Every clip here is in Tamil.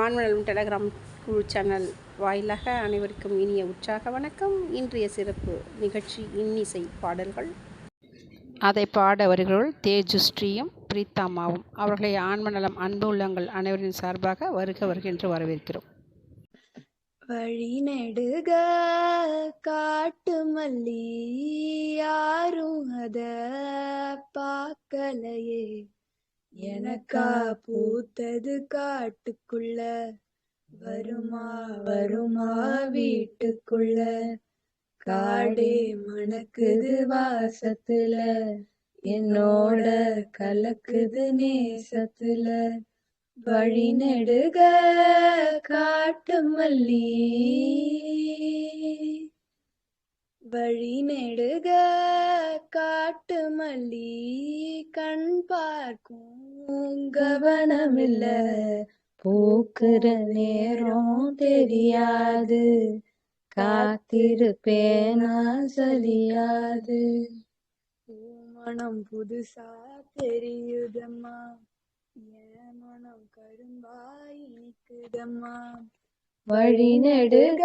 ஆண்மணலும் டெலகிராம் குழு சேனல் வாயிலாக அனைவருக்கும் இனிய உற்சாக வணக்கம். இன்றைய சிறப்பு நிகழ்ச்சி இன்னிசை பாடல்கள். அதை பாட வருகிறவர்கள் தேஜுஸ்ரீயும் பிரீத்தாமாவும் அவர்களை ஆன்மநலம் அன்பு உள்ளங்கள் அனைவரின் சார்பாக வருக வருகின்ற வரவேற்கிறோம். வழி நெடுக காட்டு மல்லி யாரும் அத பார்க்கலையே. எனக்கா பூத்தது காட்டுக்குள்ள. வருமா வருமா வீட்டுக்குள்ள. காடே மணக்குது வாசத்துல. என்னோட கலக்குது நேசத்துல. வழி நெடுக காட்டு மல்லி. வழி நெடுக காட்டு மல்லி. கண் பார்க்கும் கவனமில்ல. போக்குற நேரம் தெரியாது. காத்திருப்பேனா சரியாது மனம் புதுசா தெரியுதம்மா. என் மனம் கரும்பாய் இனிக்குதம்மா. வழி நெடுக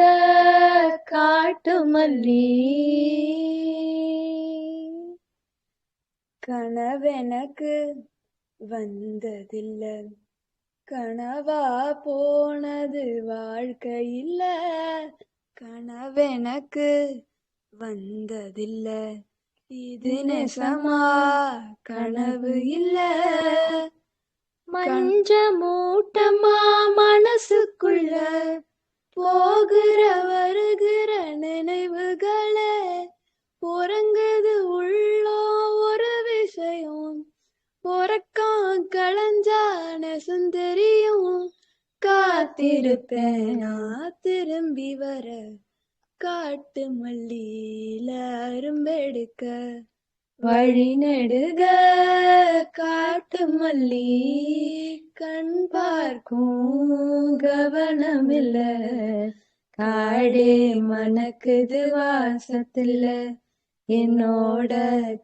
காட்டு மல்லி. கனவெனக்கு வந்ததில்ல. கனவா போனது வாழ்க்கையில்ல. கனவெனக்கு வந்ததில்ல. இது நெசமா? கனவு இல்ல. மஞ்ச மூட்டமா மனசுக்குள்ள போகிற வருகிற நினைவுகள் காத்திருப்பேனா? திரும்பி வர காட்டு மல்லியில அரும்பெடுக்க வழி நெடுக காட்டு மல்லி கண் பார்க்கும் கவனமில்ல. காடே மணக்குது வாசத்துல என்னோட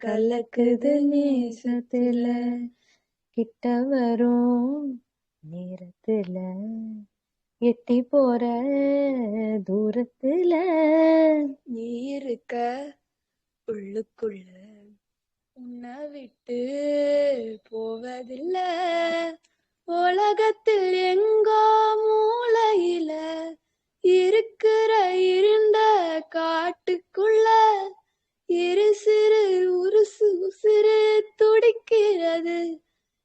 கலக்குது நேசத்துல. கிட்ட வரும் நேரத்துல. எட்டி போற தூரத்துல நீ இருக்க உள்ளுக்குள்ள. உன்னை விட்டு போவதில்ல. உலகத்தில் எங்கோ மூளையில இருக்கிற இருண்ட காட்டுக்குள்ள இரு சிறு உருசு உசிறு துடிக்கிறது.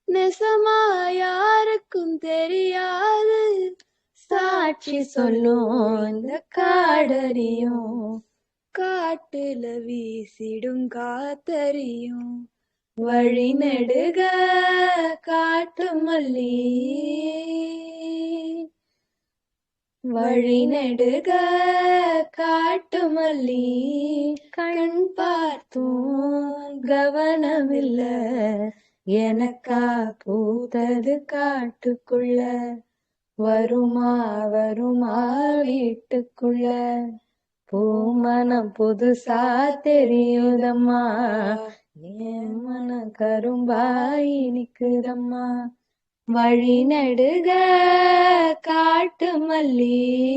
நெசமா யாருக்கும் தெரியாது. சாட்சி சொல்லும் இந்த காடறியும். காட்டுல வீசிடும் காத்தறியும். வழி நெடுக காட்டு மல்லி. வழி நெடுக காட்டு மல்லி. கண் பார்த்தும் கவனமில்ல. எனக்கா பூத்தது காட்டுக்குள்ள. வருமா வருமா வீட்டுக்குள்ள? பூமனம் புதுசா தெரியுதம்மா. என் மன கரும்பாய் நிக்குதம்மா. வழி நடுக காட்டு மல்லி.